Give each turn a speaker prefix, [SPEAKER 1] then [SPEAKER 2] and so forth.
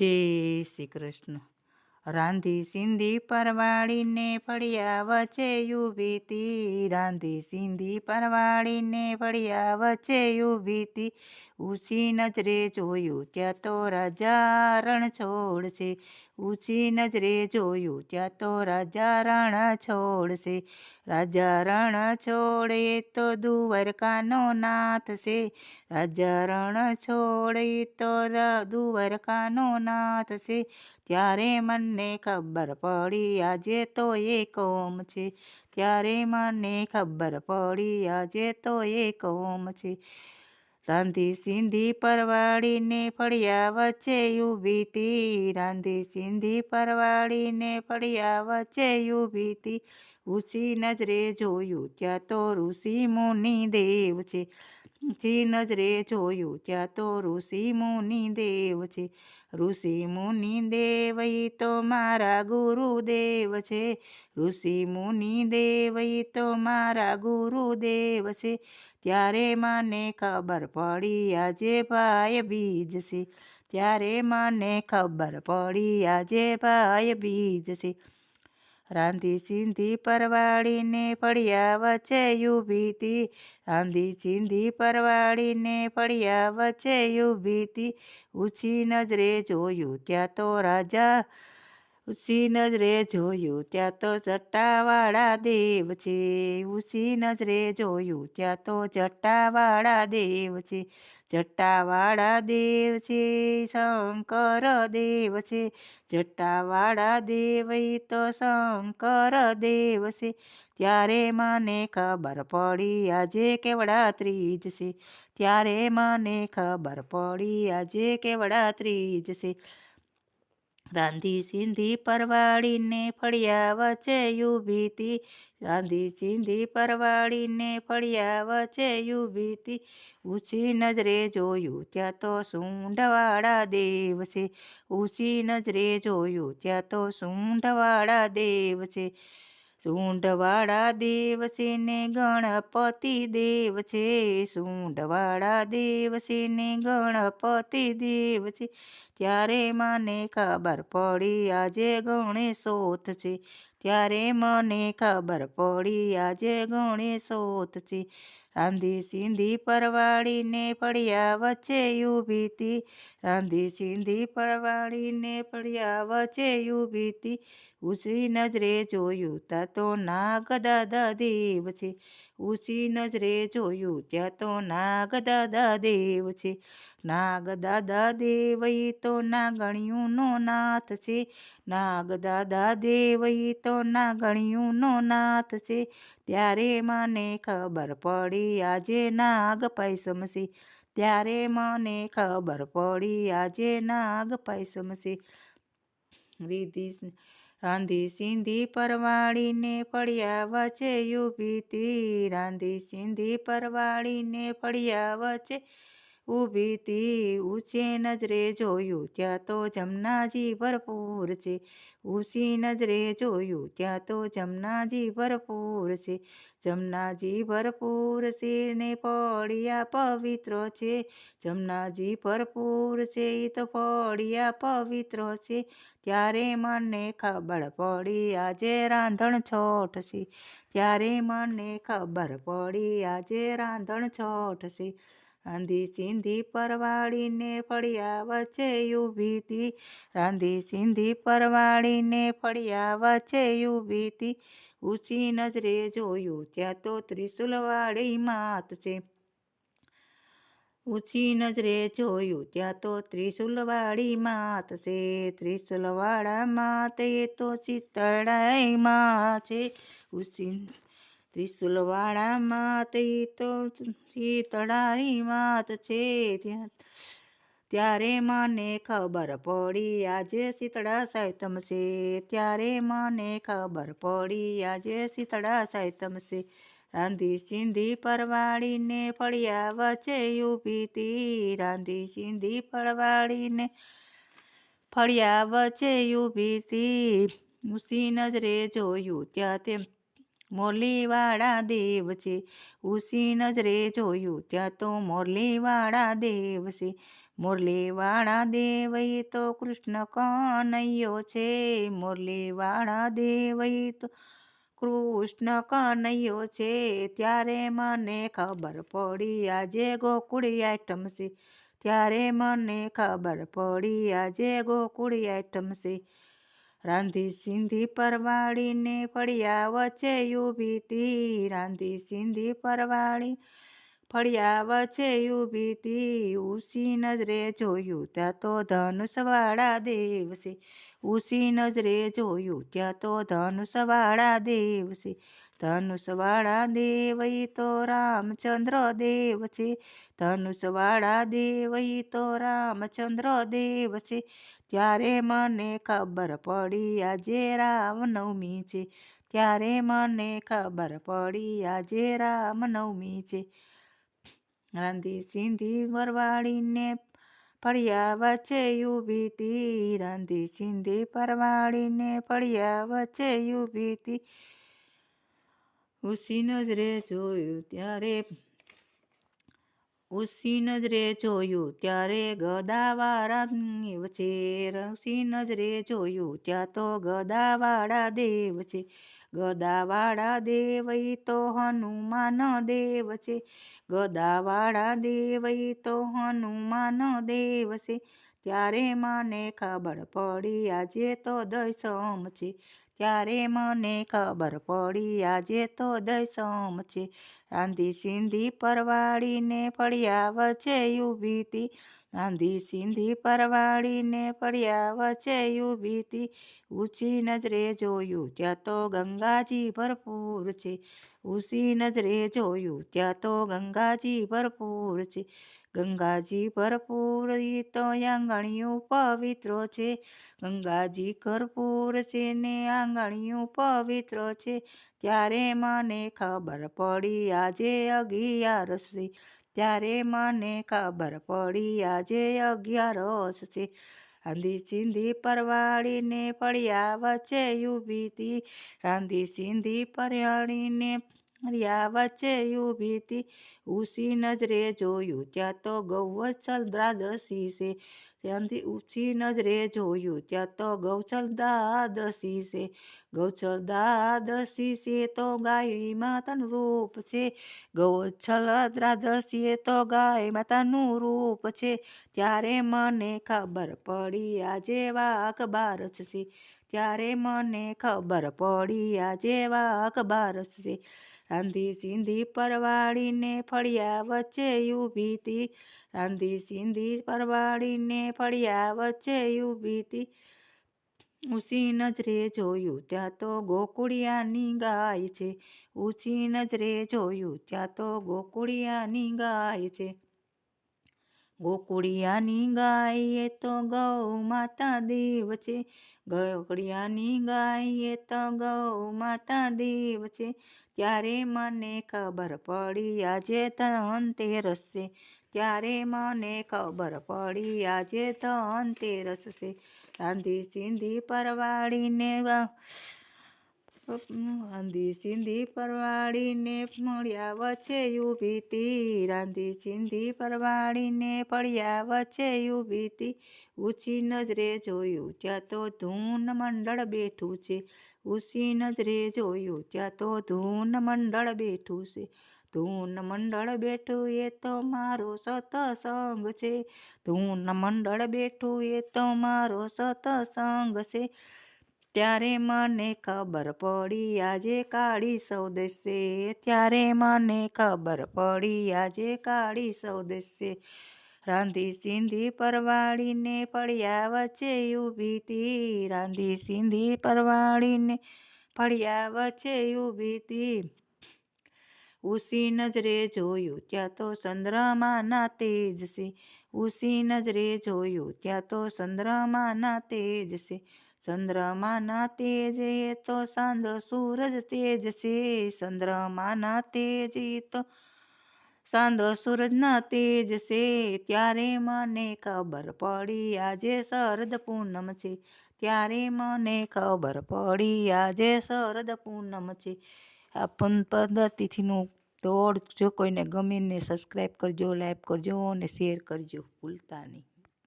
[SPEAKER 1] જય શ્રી કૃષ્ણ. રાંધી સિંધી પરવાડીને ફળિયા વચ્ચે ઊભી રાંધી સિંધી પરવાડીને ફળિયા વચ્ચે ઊભી તી ઊંચી નજરે જોયું ત્યાં તો રાજા રણ છોડશે. ઊંચી નજરે જોયું ત્યાં તો રાજા રણ છોડશે. રાજા રણ છોડે તો દુવરકાનો નાથ છે રાજા રણ છોડે તો દુવરકાનો નાથ છે ત્યારે મને ખબર પડી, આજે તો એ કોમ છે. ત્યારે મને ખબર પડી, આજે તો એ કોમ છે. રાંધી સિંધી પરવાડીને ફળિયા વચ્ચે ઊભી રાંધી સિંધી પરવાડીને ફળિયા વચ્ચે ઊભી તી. ઊંચી નજરે જોયું, ત્યાં તો ઋષિ મુનિ દેવ છે. ઊંચી નજરે જોયું, ત્યાં તો ઋષિ મુનિ દેવ છે. ઋષિ મુનિ દેવ તો મારા ગુરુદેવ છે. ઋષિ મુનિ દેવ તો મારા ગુરુદેવ છે. ત્યારે મને ખબર પડી આજે ભાઈ બીજ છે. ત્યારે મને ખબર પડી આજે ભાઈ બીજ છે. રાંધી ચિંધી પરવાડીને ફળિયા વચ્ચે ઊભી તી. રાંધી ચિંધી પરવાડીને ફળિયા વચ્ચે ઊભી તી. ઊંચી નજરે જોયું ત્યાં તો રાજા ઊંચી નજરે જોયું, ત્યાં તો જટાવાળા દેવ છે. ઉસી નજરે જોયું, ત્યાં તો જટાવાળા દેવ છે. જટાવાળા દેવ છે, શંકર દેવ છે. જટાવાળા દેવ તો શંકર દેવ છે. ત્યારે મને ખબર પડી આજે કેવડા ત્રીજ છે. ત્યારે મને ખબર પડી આજે કેવડા ત્રીજ છે. રાંધી સિંધી પરવાડીને ફળિયા વચ્ચે યુભીતી રાંધી સિંધી પરવાડીને ફળિયા વચ્ચે યુભીતી ઊંચી નજરે જોયું ત્યાં તો સૂંઢવાળા દેવ છે. ઊંચી નજરે જોયું ત્યાં તો સૂંઢવાળા દેવ છે. સૂંઢવાળા દેવ છે ને ગણપતિ દેવ છે? સૂંઢવાળા દેવ છે ને ગણપતિ દેવ છે? ત્યારે મને ખબર પડી આજે ગણેશોથ છે. ત્યારે મને ખબર પડી, આજે ગણેશોત છે. રાંધી સિંધી પરવાડીને પડ્યા વચ્ચે યુભીતી રાંધી સિંધી પરવાડીને પડ્યા વચ્ચે યુભીતી ઉસી નજરે જોયું, ત્યાં તો નાગ દાદા દેવ છે. ઉસી નજરે જોયું, ત્યાં તો નાગ દાદા દેવ છે. નાગ દાદા દેવ તો નાગણિયુંનો નાથ છે. નાગ દાદા દેવ તો નાગણિયુંનો નાથ છે. ત્યારે મને ખબર પડી આજે નાગ પૈસમસી ત્યારે મને ખબર પડી આજે નાગ પૈસમસી રીધિ રીધી સિંધી પરવાળીને પડ્યા વચ્ચે ઊભી રાંધી સિંધી પરવાળીને પડ્યા વચ્ચે ઊભી તી ઊંચે નજરે જોયું, ત્યાં તો જમનાજી ભરપૂર છે. ઊંચી નજરે જોયું, ત્યાં તો જમનાજી ભરપૂર છે. જમનાજી ભરપૂર છે ને પડિયા પવિત્ર છે. જમનાજી ભરપૂર છે તો પડિયા પવિત્ર છે. ત્યારે મને ખબર પડી, આજે રાંધણ છોટ છે. ત્યારે મને ખબર પડી, આજે રાંધણ છોટ છે. રાંધી સિંધી પરવાળીને ફળિયા વચ્ચે ઊભી તી. રાંધી સિંધી પરવાળીને ફળિયા વચ્ચે ઊભી તી. ઊંચી નજરે જોયું ત્યાં તો ત્રિશુલવાળી માત છે. ઊંચી નજરે જોયું ત્યાં તો ત્રિશુલવાળી માત છે. ત્રિશુલવાળા માત એ તો શીતળાઈ માં છે. ઊંચી ત્રિશુલવાળા માત એ તો શીતળારી માત છે ત્યાં ત્યારે મને ખબર પડી આજે શીતળા સાયતમ છે. ત્યારે મને ખબર પડી આજે શીતળા સાયતમ છે. રાંધી સિંધી પરવાડીને ફળિયા વચ્ચે ઊભી રાંધી સિંધી પરવાડીને ફળિયા વચ્ચે ઊભી તી. ઊંચી નજરે જોયું ત્યાં તેમ મોરલીવાળા દેવ છે. ઉસી નજરે જોયું ત્યાં તો મોરલીવાળા દેવ છે. મોરલીવાળા દેવ તો કૃષ્ણ કનૈયો છે. મોરલીવાળા દેવ તો કૃષ્ણ કનૈયો છે. ત્યારે મને ખબર પડી આજે ગોકુળી આઈટમ છે. ત્યારે મને ખબર પડી આજે ગોકુળી આઈટમ છે. રાંધી સિંધી પરવાળીને ફળિયા વચ્ચે ઊભી તી. રાંધી સિંધી પરવાળી ફળિયા વચ્ચે ઊભી તી. ઉસી નજરે જોયું ત્યાં તો ધનુષવાળા દેવ છે ઉસી નજરે જોયું ત્યાં તો ધનુષવાળા દેવ છે ધનુષવાળા દેવઈ તો રામચંદ્ર દેવ છે. ધનુષવાળા દેવઈ તો રામચંદ્ર દેવ છે. ત્યારે મને ખબર પડી આજે રામનવમી છે. ત્યારે મને ખબર પડી આજે રામનવમી છે. રાંધી સિંધી વરવાળીને ફળિયા વચ્ચે ઊભી રાંધી સિંધી પરવાળીને ફળિયા વચ્ચે ઊભી ઉસી નજરે જોયું ત્યારે ઉસી નજરે જોયું ત્યારે ગદાવાળા દેવ છે. ઉસી નજરે જોયું ત્યાં તો ગદાવાળા દેવ છે. ગદાવાળા દેવ તો હનુમાન દેવ છે. ગદાવાળા દેવ તો હનુમાન દેવ છે. ત્યારે મને ખબર પડી, આજે તો દસમ છે. ત્યારે મને ખબર પડી, આજે તો દસમ છે. રાંધી સિંધી પરવાળીને ફળિયા વચ્ચે ઊભી તી. રાંધી સિંધી પરવાળીને ફળિયા વચ્ચે યુભીતી ઊંચી નજરે જોયું, ત્યાં તો ગંગાજી ભરપૂર છે. ઊંચી નજરે જોયું, ત્યાં તો ગંગાજી ભરપૂર છે. ગંગાજી ભરપૂર તો આંગણિયું પવિત્રો છે. ગંગાજી ભરપૂર છે ને આંગણિયું પવિત્ર છે. ત્યારે મને ખબર પડી આજે અગિયારસ છે. ત્યારે મને ખબર પડી આજે અગિયારસ છે. રાંધી સિંધી પરવાળીને ફળિયા વચ્ચે ઊભી રાંધી ચીંધી પરવાળીને ફળિયા વચ્ચે ઊભી તી ઉસી નજરે જોયું, ત્યાં તો ગૌવત્સલ દ્રાદશી છે. ત્યાંથી ઊંચી નજરે જોયું, ત્યાં તો ગૌચલ દ્વાદશી છે ગૌચલ દ્વાદશી છે તો ગાય માતાનું રૂપ છે ગૌચલ દ્વાદશી તો ગાય માતાનું રૂપ છે. ત્યારે મને ખબર પડી, આજે વાક બારસ છે ત્યારે મને ખબર પડી, આજે વાક બારસ છે રાંધી સિંધી પરવાળીને ફળિયા વચ્ચે ઊભી હતી, રાંધી સિંધી પરવાળીને ફળિયા વચ્ચે ઊભી તી ઊંચી નજરે જોયું, ત્યાં તો ગોકુળિયાની ગાય છે. ઊંચી નજરે જોયું, ત્યાં તો ગોકુળિયાની ગાય છે. ગોકુળિયાની ગાય એ તો ગૌ માતા દેવ છે. ગોકુળિયાની ગાય એ તો ગૌ માતા દેવ છે. ત્યારે મને ખબર પડી આજે ધનતેરસ છે ત્યારે મને ખબર પડી આજે ધનતેરસ છે રાંધી સિંધી પરવાળીને રાંધી સિંધી પરવાડીને મળ્યા વચ્ચે ઊભી રાંધી સિંધી પરવાડીને પડ્યા વચ્ચે ઊભી ઊંચી નજરે જોયું, ત્યાં તો ધૂન મંડળ બેઠું છે. ઊંચી નજરે જોયું, ત્યાં તો ધૂન મંડળ બેઠું છે. ધૂન મંડળ બેઠું એ તો મારો સતસંગ છે. ધૂન મંડળ બેઠું એ તો મારો સતસંગ છે. ત્યારે મને ખબર પડી આજે કાળી સૌદેશ. ત્યારે મને ખબર પડી આજે કાળી સૌદેશ. રાંધી સિંધી પરવાળીને ફળિયા વચ્ચે ઊભી રાંધી સિંધી પરવાળીને ફળિયા વચ્ચે ઊભી તી. ઉસી નજરે જોયું ત્યાં તો ચંદ્રમાના તેજ છે ઉસી નજરે જોયું ત્યાં તો ચંદ્રમાના તેજ છે ચંદ્રમાના તેજ એ તો સાંજ સૂરજ તેજ છે. ચંદ્રમાના તેજ એ તો સાંજ સૂરજના તેજ છે. ત્યારે મને ખબર પડી આજે શરદ પૂનમ છે. ત્યારે મને ખબર પડી આજે શરદ પૂનમ છે. આ પન પદ્ધતિથીનું દોડ જો કોઈને ગમીને સબસ્ક્રાઈબ કરજો લાઈક કરજો અને શેર કરજો. ભૂલતા નહીં.